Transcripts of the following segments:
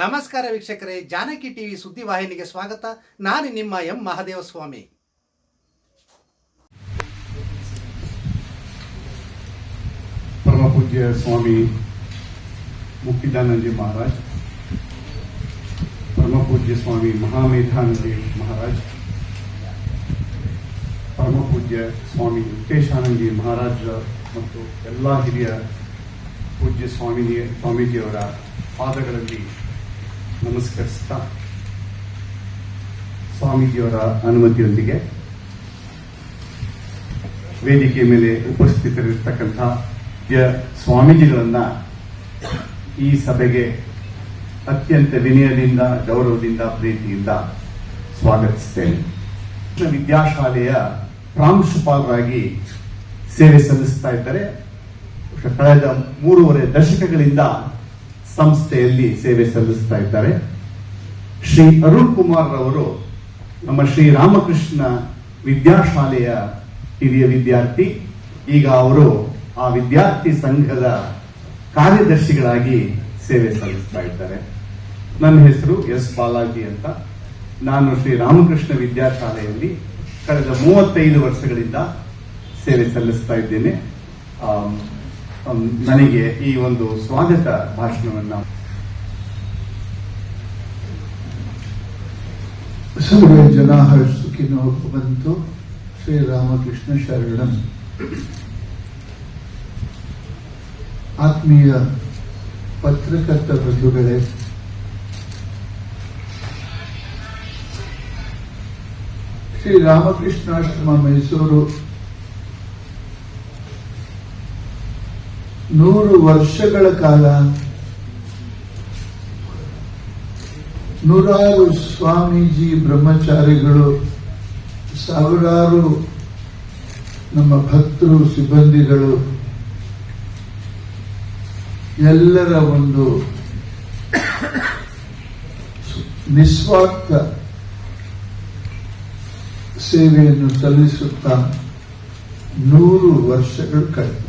ನಮಸ್ಕಾರ ವೀಕ್ಷಕರೇ, ಜಾನಕಿ ಟಿವಿ ಸುದ್ದಿವಾಹಿನಿಗೆ ಸ್ವಾಗತ. ನಾನು ನಿಮ್ಮ ಎಂ ಮಹಾದೇವ ಸ್ವಾಮಿ ಪರಮ ಪೂಜ್ಯ ಸ್ವಾಮಿ ಮುಕ್ತಿದಾನಂದಿ ಮಹಾರಾಜ್, ಪರಮ ಪೂಜ್ಯ ಸ್ವಾಮಿ ಮಹಾಮೇಧಾನಂದಿ ಮಹಾರಾಜ್, ಪರಮ ಪೂಜ್ಯ ಸ್ವಾಮಿ ಯುಕ್ತೇಶಾನಂದಿ ಮಹಾರಾಜ್ ಮತ್ತು ಎಲ್ಲ ಹಿರಿಯ ಪೂಜ್ಯ ಸ್ವಾಮಿ ಸ್ವಾಮೀಜಿಯವರ ಪಾದಗಳಲ್ಲಿ ನಮಸ್ಕರಿಸ್ತಾ ಸ್ವಾಮೀಜಿಯವರ ಅನುಮತಿಯೊಂದಿಗೆ ವೇದಿಕೆ ಮೇಲೆ ಉಪಸ್ಥಿತರಿರ್ತಕ್ಕಂಥ ಸ್ವಾಮೀಜಿಗಳನ್ನ ಈ ಸಭೆಗೆ ಅತ್ಯಂತ ವಿನಯದಿಂದ, ಗೌರವದಿಂದ, ಪ್ರೀತಿಯಿಂದ ಸ್ವಾಗತಿಸ್ತೇನೆ. ವಿದ್ಯಾಶಾಲೆಯ ಪ್ರಾಂಶುಪಾಲರಾಗಿ ಸೇವೆ ಸಲ್ಲಿಸ್ತಾ ಇದ್ದಾರೆ. ಕಳೆದ ಮೂರುವರೆ ದಶಕಗಳಿಂದ ಸಂಸ್ಥೆಯಲ್ಲಿ ಸೇವೆ ಸಲ್ಲಿಸ್ತಾ ಇದ್ದಾರೆ. ಶ್ರೀ ಅರುಣ್ ಕುಮಾರ್ ರವರು ನಮ್ಮ ಶ್ರೀ ರಾಮಕೃಷ್ಣ ವಿದ್ಯಾಶಾಲೆಯ ಹಿರಿಯ ವಿದ್ಯಾರ್ಥಿ. ಈಗ ಅವರು ಆ ವಿದ್ಯಾರ್ಥಿ ಸಂಘದ ಕಾರ್ಯದರ್ಶಿಗಳಾಗಿ ಸೇವೆ ಸಲ್ಲಿಸ್ತಾ ಇದ್ದಾರೆ. ನನ್ನ ಹೆಸರು ಎಸ್ ಬಾಲಾಜಿ ಅಂತ. ನಾನು ಶ್ರೀ ರಾಮಕೃಷ್ಣ ವಿದ್ಯಾಶಾಲೆಯಲ್ಲಿ ಕಳೆದ ಮೂವತ್ತೈದು ವರ್ಷಗಳಿಂದ ಸೇವೆ ಸಲ್ಲಿಸ್ತಾ ಇದ್ದೇನೆ. ನನಗೆ ಈ ಒಂದು ಸ್ವಾಗತ ಭಾಷಣವನ್ನು. ಸರ್ವೇ ಜನಾಃ ಸುಖಿನೋ ಬಂತು. ಶ್ರೀರಾಮಕೃಷ್ಣ ಶರಣಂ. ಆತ್ಮೀಯ ಪತ್ರಕರ್ತ ಬಂಧುಗಳೇ ಶ್ರೀರಾಮಕೃಷ್ಣಾಶ್ರಮ ಮೈಸೂರು ನೂರು ವರ್ಷಗಳ ಕಾಲ ನೂರಾರು ಸ್ವಾಮೀಜಿ ಬ್ರಹ್ಮಚಾರಿಗಳು, ಸಾವಿರಾರು ನಮ್ಮ ಭಕ್ತರು, ಸಿಬ್ಬಂದಿಗಳು, ಎಲ್ಲರ ಒಂದು ನಿಸ್ವಾರ್ಥ ಸೇವೆಯನ್ನು ಸಲ್ಲಿಸುತ್ತಾ ನೂರು ವರ್ಷಗಳು ಕಳೆದು.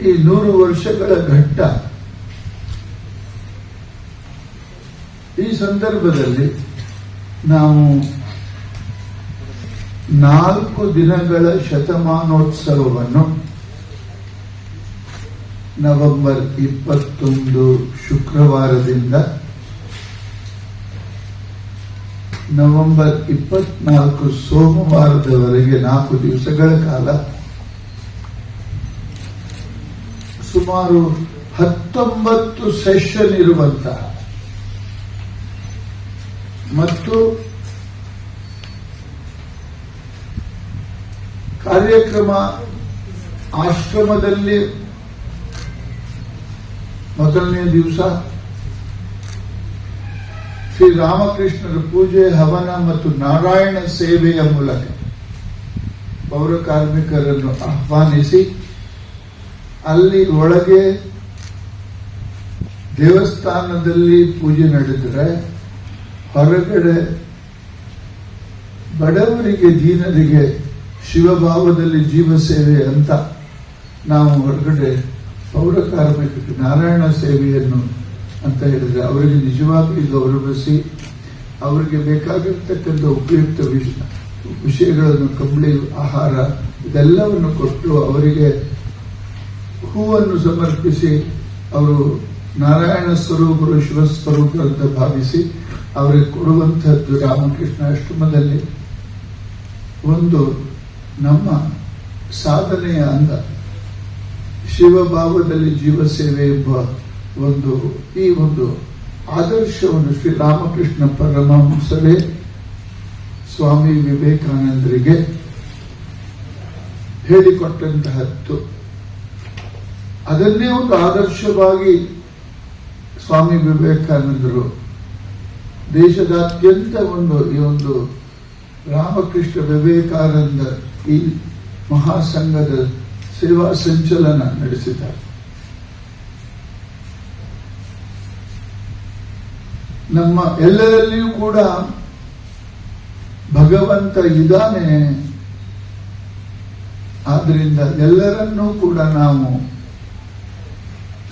ಈ ನೂರು ವರ್ಷಗಳ ಘಟ್ಟ. ಈ ಸಂದರ್ಭದಲ್ಲಿ ನಾವು ನಾಲ್ಕು ದಿನಗಳ ಶತಮಾನೋತ್ಸವವನ್ನು ನವೆಂಬರ್ ಇಪ್ಪತ್ತೊಂದು ಶುಕ್ರವಾರದಿಂದ ನವೆಂಬರ್ ಇಪ್ಪತ್ನಾಲ್ಕು ಸೋಮವಾರದವರೆಗೆ ನಾಲ್ಕು ದಿವಸಗಳ ಕಾಲ ಸುಮಾರು ಹತ್ತೊಂಬತ್ತು ಸೆಷನ್ ಇರುವಂತಹ ಮತ್ತು ಕಾರ್ಯಕ್ರಮ ಆಶ್ರಮದಲ್ಲಿ ಮೊದಲನೇ ದಿವಸ ಶ್ರೀರಾಮಕೃಷ್ಣರ ಪೂಜೆ, ಹವನ ಮತ್ತು ನಾರಾಯಣ ಸೇವೆಯ ಮೂಲಕ ಪೌರ ಕಾರ್ಮಿಕರನ್ನು ಆಹ್ವಾನಿಸಿ ಅಲ್ಲಿ ಒಳಗೆ ದೇವಸ್ಥಾನದಲ್ಲಿ ಪೂಜೆ ನಡೆದರೆ ಹೊರಗಡೆ ಬಡವರಿಗೆ, ದೀನರಿಗೆ, ಶಿವಭಾವದಲ್ಲಿ ಜೀವ ಸೇವೆ ಅಂತ ನಾವು ಹೊರಗಡೆ ಪೌರ ಕಾರ್ಮಿಕರಿಗೆ ನಾರಾಯಣ ಸೇವೆಯನ್ನು ಅಂತ ಹೇಳಿದ್ರೆ ಅವರಿಗೆ ನಿಜವಾಗಿ ಗೌರವಿಸಿ ಅವರಿಗೆ ಬೇಕಾಗಿರ್ತಕ್ಕಂಥ ಉಪಯುಕ್ತ ವಿಷಯ ವಿಷಯಗಳನ್ನು, ಕಂಬಳಿ, ಆಹಾರ ಇದೆಲ್ಲವನ್ನು ಕೊಟ್ಟು ಅವರಿಗೆ ಹೂವನ್ನು ಸಮರ್ಪಿಸಿ ಅವರು ನಾರಾಯಣ ಸ್ವರೂಪರು ಶಿವ ಸ್ವರೂಪರು ಅಂತ ಭಾವಿಸಿ ಅವರಿಗೆ ಕೊಡುವಂತಹದ್ದು ರಾಮಕೃಷ್ಣ ಅಷ್ಟಮದಲ್ಲಿ. ಒಂದು ನಮ್ಮ ಸಾಧನೆಯ ಅಂಗ, ಶಿವಭಾವದಲ್ಲಿ ಜೀವ ಸೇವೆ ಎಂಬ ಒಂದು, ಈ ಒಂದು ಆದರ್ಶವನ್ನು ಶ್ರೀ ರಾಮಕೃಷ್ಣ ಪರಮಹಂಸರೇ ಸ್ವಾಮಿ ವಿವೇಕಾನಂದರಿಗೆ ಹೇಳಿಕೊಟ್ಟಂತಹದ್ದು. ಅದನ್ನೇ ಒಂದು ಆದರ್ಶವಾಗಿ ಸ್ವಾಮಿ ವಿವೇಕಾನಂದರು ದೇಶದಾದ್ಯಂತ ಒಂದು ಈ ಒಂದು ರಾಮಕೃಷ್ಣ ವಿವೇಕಾನಂದ ಈ ಮಹಾಸಂಘದ ಸೇವಾ ಸಂಚಲನ ನಡೆಸಿದ್ದಾರೆ. ನಮ್ಮ ಎಲ್ಲರಲ್ಲಿಯೂ ಕೂಡ ಭಗವಂತ ಇದ್ದಾನೆ. ಆದ್ರಿಂದ ಎಲ್ಲರನ್ನೂ ಕೂಡ ನಾವು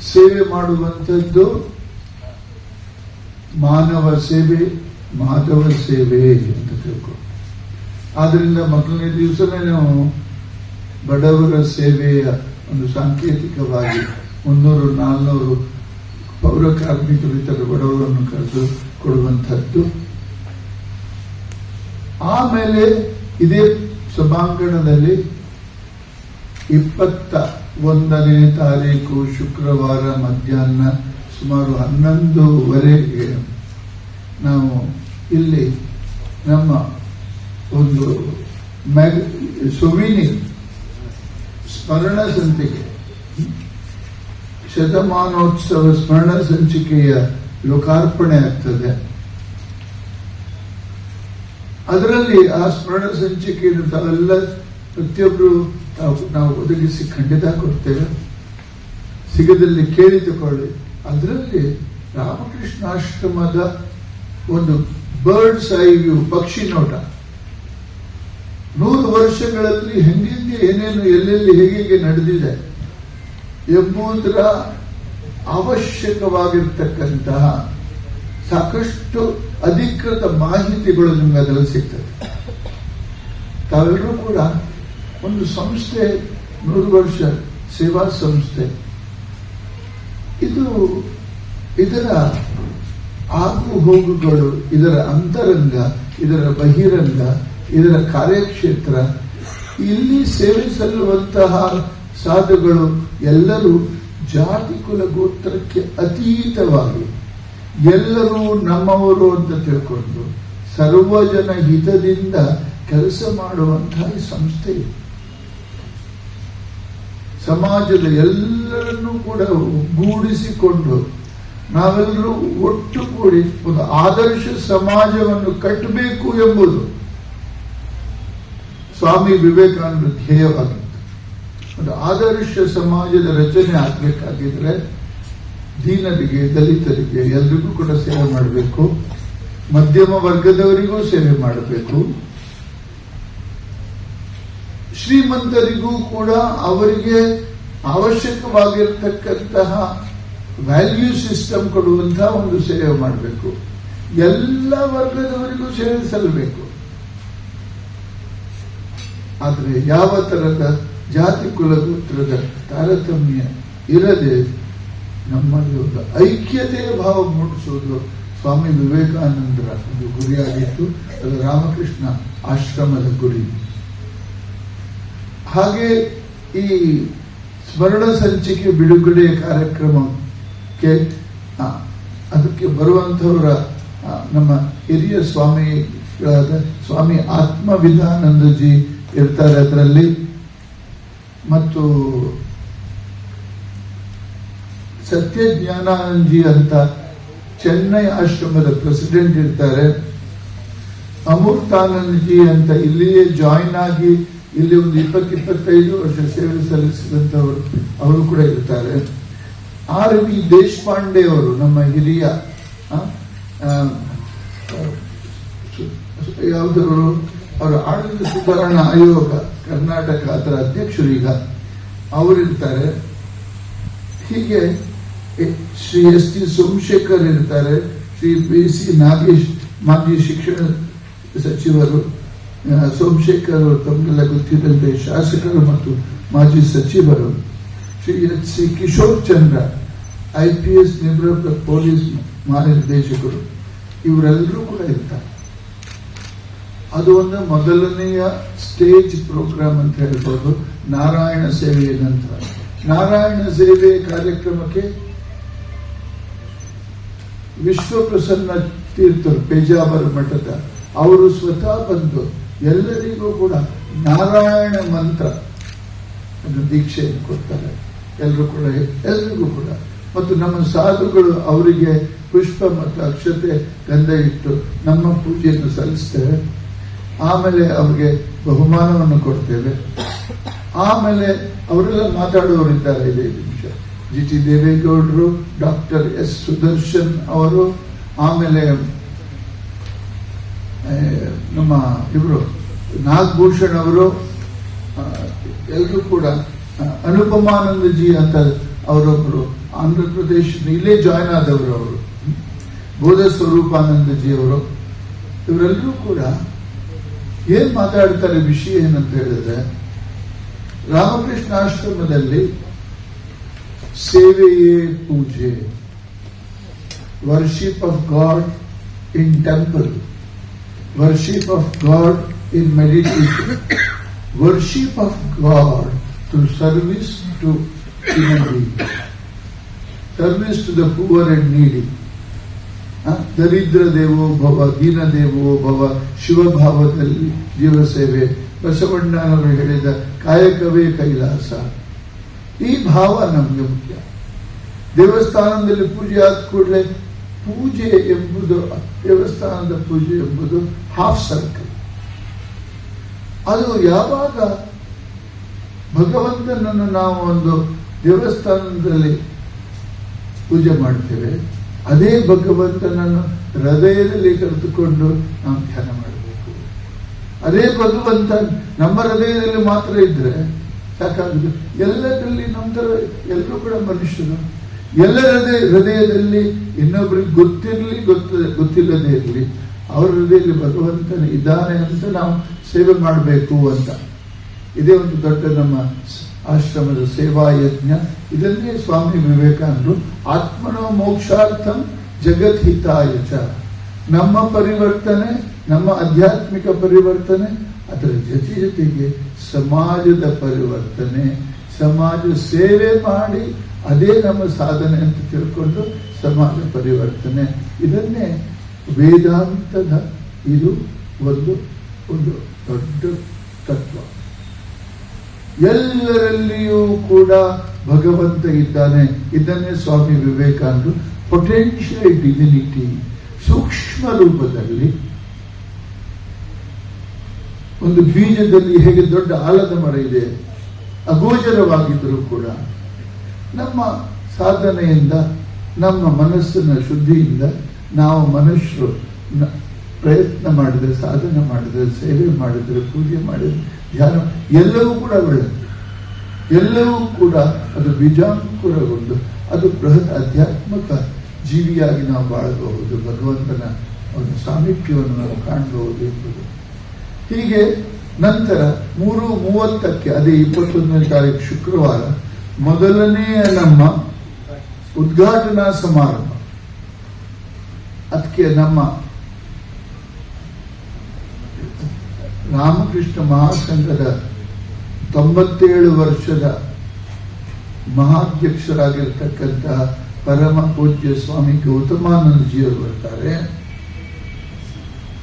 ಸೇವೆ ಮಾಡುವಂಥದ್ದು ಮಾನವ ಸೇವೆ, ಮಾಧವ ಸೇವೆ ಅಂತ ತಿಳ್ಕೊ ಆದ್ರಿಂದ ಮೊದಲನೇ ದಿವಸನೇ ನಾವು ಬಡವರ ಸೇವೆಯ ಒಂದು ಸಾಂಕೇತಿಕವಾಗಿ ಮುನ್ನೂರು, ನಾಲ್ನೂರು ಪೌರ ಕಾರ್ಮಿಕರು ಇತರ ಬಡವರನ್ನು ಕರೆದು ಕೊಡುವಂಥದ್ದು. ಆಮೇಲೆ ಇದೇ ಸಭಾಂಗಣದಲ್ಲಿ ಇಪ್ಪತ್ತ ಒಂದನೇ ತಾರೀಕು ಶುಕ್ರವಾರ ಮಧ್ಯಾಹ್ನ ಸುಮಾರು ಹನ್ನೊಂದುವರೆಗೆ ನಾವು ಇಲ್ಲಿ ನಮ್ಮ ಒಂದು ಮ್ಯಾಗ್ ಸೊಮಿನಿ ಸ್ಮರಣ ಸಂಚಿಕೆ, ಶತಮಾನೋತ್ಸವ ಸ್ಮರಣ ಸಂಚಿಕೆಯ ಲೋಕಾರ್ಪಣೆ ಆಗ್ತದೆ. ಅದರಲ್ಲಿ ಆ ಸ್ಮರಣ ಸಂಚಿಕೆಯನ್ನು ತಾವೆಲ್ಲ ಪ್ರತಿಯೊಬ್ಬರು ನಾವು ಒದಗಿಸಿ ಖಂಡಿತ ಕೊಡ್ತೇವೆ? ಸಿಗದಲ್ಲಿ ಕೇಳಿದುಕೊಳ್ಳಿ. ಅದರಲ್ಲಿ ರಾಮಕೃಷ್ಣಾಶ್ರಮದ ಒಂದು ಬರ್ಡ್ಸ್ ಐ ವ್ಯೂ ಪಕ್ಷಿ ನೋಟ. ನೂರು ವರ್ಷಗಳಲ್ಲಿ ಹೆಂಗೆಂಗೆ, ಏನೇನು, ಎಲ್ಲೆಲ್ಲಿ ಹೇಗೆ ನಡೆದಿದೆ ಎಂಬುದರ ಅವಶ್ಯಕವಾಗಿರ್ತಕ್ಕಂತಹ ಸಾಕಷ್ಟು ಅಧಿಕೃತ ಮಾಹಿತಿಗಳು ನಿಮಗೆ ಅದರಲ್ಲಿ ಸಿಗ್ತದೆ. ತಾವೆಲ್ಲರೂ ಕೂಡ ಒಂದು ಸಂಸ್ಥೆ, ನೂರು ವರ್ಷ ಸೇವಾ ಸಂಸ್ಥೆ ಇದು ಇದರ ಆಗು ಹೋಗುಗಳು, ಇದರ ಅಂತರಂಗ, ಇದರ ಬಹಿರಂಗ, ಇದರ ಕಾರ್ಯಕ್ಷೇತ್ರ, ಇಲ್ಲಿ ಸೇವೆ ಸಲ್ಲುವಂತಹ ಸಾಧುಗಳು ಎಲ್ಲರೂ ಜಾತಿ ಕುಲ ಗೋತ್ರಕ್ಕೆ ಅತೀತವಾಗಿ, ಎಲ್ಲರೂ ನಮ್ಮವರು ಅಂತ ತಿಳ್ಕೊಂಡು, ಸರ್ವಜನ ಹಿತದಿಂದ ಕೆಲಸ ಮಾಡುವಂತಹ ಸಂಸ್ಥೆ ಇದು. ಸಮಾಜದ ಎಲ್ಲರನ್ನೂ ಕೂಡ ಒಗ್ಗೂಡಿಸಿಕೊಂಡು ನಾವೆಲ್ಲರೂ ಒಟ್ಟುಗೂಡಿ ಒಂದು ಆದರ್ಶ ಸಮಾಜವನ್ನು ಕಟ್ಟಬೇಕು ಎಂಬುದು ಸ್ವಾಮಿ ವಿವೇಕಾನಂದ ಧ್ಯೇಯವಾಗಿತ್ತು ಒಂದು ಆದರ್ಶ ಸಮಾಜದ ರಚನೆ ಆಗಬೇಕಾಗಿದ್ರೆ ದೀನರಿಗೆ, ದಲಿತರಿಗೆ ಎಲ್ರಿಗೂ ಕೂಡ ಸೇವೆ ಮಾಡಬೇಕು. ಮಧ್ಯಮ ವರ್ಗದವರಿಗೂ ಸೇವೆ ಮಾಡಬೇಕು. ಶ್ರೀಮಂತರಿಗೂ ಕೂಡ ಅವರಿಗೆ ಅವಶ್ಯಕವಾಗಿರ್ತಕ್ಕಂತಹ ವ್ಯಾಲ್ಯೂ ಸಿಸ್ಟಮ್ ಕೊಡುವಂತಹ ಒಂದು ಸೇವೆ ಮಾಡಬೇಕು. ಎಲ್ಲ ವರ್ಗದವರಿಗೂ ಸೇವೆ ಸಲ್ಲಬೇಕು ಆದರೆ ಯಾವ ತರದ ಜಾತಿ ಕುಲಗೋತ್ರದ ತಾರತಮ್ಯ ಇರದೆ ನಮ್ಮಲ್ಲಿ ಒಂದು ಐಕ್ಯತೆಯ ಭಾವ ಮೂಡಿಸುವುದು ಸ್ವಾಮಿ ವಿವೇಕಾನಂದರ ಒಂದು ಗುರಿಯಾಗಿತ್ತು. ಅದು ರಾಮಕೃಷ್ಣ ಆಶ್ರಮದ ಗುರಿ. ಹಾಗೆ ಈ ಸ್ಮರಣ ಸಂಚಿಕೆ ಬಿಡುಗಡೆ ಕಾರ್ಯಕ್ರಮಕ್ಕೆ ಅದಕ್ಕೆ ಬರುವಂಥವರ ನಮ್ಮ ಹಿರಿಯ ಸ್ವಾಮಿಗಳಾದ ಸ್ವಾಮಿ ಆತ್ಮವಿಧಾನಂದಜಿ ಇರ್ತಾರೆ ಅದರಲ್ಲಿ. ಮತ್ತು ಸತ್ಯಜ್ಞಾನಾನಂದಜಿ ಅಂತ ಚೆನ್ನೈ ಆಶ್ರಮದ ಪ್ರೆಸಿಡೆಂಟ್ ಇರ್ತಾರೆ. ಅಮೃತಾನಂದಜಿ ಅಂತ ಇಲ್ಲಿಯೇ ಜಾಯಿನ್ ಆಗಿ ಇಲ್ಲಿ ಒಂದು ಇಪ್ಪತ್ತು ಇಪ್ಪತ್ತೈದು ವರ್ಷ ಸೇವೆ ಸಲ್ಲಿಸಿದಂತವರು ಅವರು ಕೂಡ ಇರ್ತಾರೆ ಆರ್ ವಿ ದೇಶಪಾಂಡೆ ಅವರು, ನಮ್ಮ ಹಿರಿಯ ಯಾವುದವರು? ಅವರ ಆಡಳಿತ ಸುಧಾರಣಾ ಆಯೋಗ, ಕರ್ನಾಟಕ, ಅದರ ಅಧ್ಯಕ್ಷರು ಈಗ. ಅವರಿರ್ತಾರೆ. ಹೀಗೆ ಶ್ರೀ ಎಸ್ ಟಿ ಸೋಮಶೇಖರ್ ಇರ್ತಾರೆ. ಶ್ರೀ ಬಿ ಸಿ ನಾಗೇಶ್ ಮಾಜಿ ಶಿಕ್ಷಣ ಸಚಿವರು. ಸೋಮಶೇಖರ್ ಅವರು ತಮಗೆಲ್ಲ ಗೊತ್ತಿದ್ದಂತೆ ಶಾಸಕರು ಮತ್ತು ಮಾಜಿ ಸಚಿವರು Shri H C Kishore Chandra, I P S ನಿವೃತ್ತ ಪೊಲೀಸ್ ಮಹಾನಿರ್ದೇಶಕರು, ಇವರೆಲ್ಲರೂ ಕೂಡ ಇರ್ತಾರೆ. ಅದು ಒಂದು ಮೊದಲನೆಯ ಸ್ಟೇಜ್ ಪ್ರೋಗ್ರಾಮ್ ಅಂತ ಹೇಳ್ಬೋದು. ನಾರಾಯಣ ಸೇವೆಯ ನಂತರ. ನಾರಾಯಣ ಸೇವೆ ಕಾರ್ಯಕ್ರಮಕ್ಕೆ ವಿಶ್ವ ಪ್ರಸನ್ನ ತೀರ್ಥರು, ಪೇಜಾವರ ಮಠದ, ಅವರು ಸ್ವತಃ ಬಂದು ಎಲ್ಲರಿಗೂ ಕೂಡ ನಾರಾಯಣ ಮಂತ್ರ ಅನ್ನು ದೀಕ್ಷೆಯನ್ನು ಕೊಡ್ತಾರೆ. ಎಲ್ಲರೂ ಕೂಡ, ಎಲ್ರಿಗೂ ಕೂಡ. ಮತ್ತು ನಮ್ಮ ಸಾಧುಗಳು ಅವರಿಗೆ ಪುಷ್ಪ ಮತ್ತು ಅಕ್ಷತೆ, ಗಂಧ ಇಟ್ಟು ನಮ್ಮ ಪೂಜೆಯನ್ನು ಸಲ್ಲಿಸ್ತೇವೆ ಆಮೇಲೆ ಅವ್ರಿಗೆ ಬಹುಮಾನವನ್ನು ಕೊಡ್ತೇವೆ. ಆಮೇಲೆ ಅವರೆಲ್ಲ ಮಾತಾಡುವವರಿದ್ದಾರೆ ಐದೈದು ನಿಮಿಷ. ಜಿ ಟಿ ದೇವೇಗೌಡರು, ಡಾಕ್ಟರ್ ಎಸ್ ಸುದರ್ಶನ್ ಅವರು, ಆಮೇಲೆ ನಮ್ಮ ಇವರು ನಾಗಭೂಷಣ್ ಅವರು ಎಲ್ಲರೂ ಕೂಡ ಅನುಪಮಾನಂದ ಅನುಪಮಾನಂದಜಿ ಅಂತ ಅವರೊಬ್ಬರು ಆಂಧ್ರ ಪ್ರದೇಶದ ಇಲ್ಲೇ ಜಾಯ್ನ್ ಆದವರು ಅವರು. ಬೋಧ ಸ್ವರೂಪಾನಂದಜಿ ಅವರು. ಇವರೆಲ್ಲರೂ ಕೂಡ ಏನ್ ಮಾತಾಡ್ತಾರೆ ವಿಷಯ ಏನಂತ ಹೇಳಿದ್ರೆ, ರಾಮಕೃಷ್ಣ ಆಶ್ರಮದಲ್ಲಿ ಸೇವೆಯೇ ಪೂಜೆ. Worship of God in temple worship of God in meditation worship of God to service to service to the poor and ನೀಡಿ ದರಿದ್ರ ದೇವೋ ಭವ, ದೀನ ದೇವೋ ಭವ ಶಿವಭಾವದಲ್ಲಿ ಜೀವ ಸೇವೆ. ಬಸವಣ್ಣನವರು ಹೇಳಿದ ಕಾಯಕವೇ ಕೈಲಾಸ. ಈ ಭಾವ ನಮಗೆ ಮುಖ್ಯ. ದೇವಸ್ಥಾನದಲ್ಲಿ ಪೂಜೆ ಆದ ಕೂಡಲೇ ಪೂಜೆ ಎಂಬುದು ದೇವಸ್ಥಾನದ ಪೂಜೆ ಎಂಬುದು ಹಾಫ್ ಸರ್ಕಲ್ ಅದು ಯಾವಾಗ ಭಗವಂತನನ್ನು ನಾವು ಒಂದು ದೇವಸ್ಥಾನದಲ್ಲಿ ಪೂಜೆ ಮಾಡ್ತೇವೆ, ಅದೇ ಭಗವಂತನನ್ನು ಹೃದಯದಲ್ಲಿ ಕರೆದುಕೊಂಡು ನಾವು ಧ್ಯಾನ ಮಾಡಬೇಕು. ಅದೇ ಭಗವಂತ ನಮ್ಮ ಹೃದಯದಲ್ಲಿ ಮಾತ್ರ ಇದ್ರೆ ಸಾಕಾಗುತ್ತೆ ಎಲ್ಲದರಲ್ಲಿ ನಮ್ಮ ಎಲ್ಲರೂ ಕೂಡ ಮನುಷ್ಯರು ಎಲ್ಲರ ಹೃದಯದಲ್ಲಿ ಇನ್ನೊಬ್ರಿಗೆ ಗೊತ್ತಿರಲಿ, ಗೊತ್ತ, ಗೊತ್ತಿಲ್ಲದೆ ಇರಲಿ, ಅವರ ಹೃದಯದಲ್ಲಿ ಭಗವಂತನ ಇದ್ದಾನೆ ಅಂತ ನಾವು ಸೇವೆ ಮಾಡಬೇಕು ಅಂತ. ಇದೇ ಒಂದು ದೊಡ್ಡ ನಮ್ಮ ಆಶ್ರಮದ ಸೇವಾ ಯಜ್ಞ. ಇದನ್ನೇ ಸ್ವಾಮಿ ವಿವೇಕಾನಂದರು, ಆತ್ಮನೋ ಮೋಕ್ಷಾರ್ಥಂ ಜಗತ್ ಹಿತಾಯ ಚ. ನಮ್ಮ ಪರಿವರ್ತನೆ, ನಮ್ಮ ಆಧ್ಯಾತ್ಮಿಕ ಪರಿವರ್ತನೆ, ಅದರ ಜೊತೆ ಜೊತೆಗೆ ಸಮಾಜದ ಪರಿವರ್ತನೆ. ಸಮಾಜ ಸೇವೆ ಮಾಡಿ ಅದೇ ನಮ್ಮ ಸಾಧನೆ ಅಂತ ತಿಳ್ಕೊಂಡು ಸಮಾಜ ಪರಿವರ್ತನೆ. ಇದನ್ನೇ ವೇದಾಂತದ ಇದು ಒಂದು ಒಂದು ದೊಡ್ಡ ತತ್ವ. ಎಲ್ಲರಲ್ಲಿಯೂ ಕೂಡ ಭಗವಂತ ಇದ್ದಾನೆ. ಇದನ್ನೇ ಸ್ವಾಮಿ ವಿವೇಕಾನಂದರು ಪೊಟೆನ್ಷಿಯಲ್ ಡಿವಿನಿಟಿ ಸೂಕ್ಷ್ಮ ರೂಪದಲ್ಲಿ ಒಂದು ಬೀಜದಲ್ಲಿ ಹೇಗೆ ದೊಡ್ಡ ಆಲದ ಮರ ಇದೆ, ಅಗೋಚರವಾಗಿದ್ದರೂ ಕೂಡ ನಮ್ಮ ಸಾಧನೆಯಿಂದ, ನಮ್ಮ ಮನಸ್ಸಿನ ಶುದ್ಧಿಯಿಂದ ನಾವು ಮನುಷ್ಯರು ಪ್ರಯತ್ನ ಮಾಡಿದ್ರೆ, ಸಾಧನೆ ಮಾಡಿದ್ರೆ, ಸೇವೆ ಮಾಡಿದ್ರೆ, ಪೂಜೆ ಮಾಡಿದ್ರೆ, ಧ್ಯಾನ ಎಲ್ಲವೂ ಕೂಡ ಒಳ್ಳೆಯದು ಎಲ್ಲವೂ ಕೂಡ ಅದು ಬೀಜಾಂಕುರಗೊಂಡು, ಅದು ಬೃಹತ್ ಆಧ್ಯಾತ್ಮಿಕ ಜೀವಿಯಾಗಿ ನಾವು ಬಾಳಬಹುದು. ಭಗವಂತನ ಒಂದು ಸಾಮೀಪ್ಯವನ್ನು ನಾವು ಕಾಣಬಹುದು ಎಂಬುದು. ಹೀಗೆ ನಂತರ ಮೂರು ಮೂವತ್ತಕ್ಕೆ, ಅದೇ ಇಪ್ಪತ್ತೊಂದನೇ ತಾರೀಕು ಶುಕ್ರವಾರ ಮೊದಲನೆಯ ನಮ್ಮ ಉದ್ಘಾಟನಾ ಸಮಾರಂಭ. ಅದಕ್ಕೆ ನಮ್ಮ ರಾಮಕೃಷ್ಣ ಮಹಾಸಂಘದ ತೊಂಬತ್ತೇಳು ವರ್ಷದ ಮಹಾಧ್ಯಕ್ಷರಾಗಿರ್ತಕ್ಕಂತಹ ಪರಮ ಪೂಜ್ಯ ಸ್ವಾಮಿ ಗೌತಮಾನಂದಜಿಯವರು ಬರ್ತಾರೆ.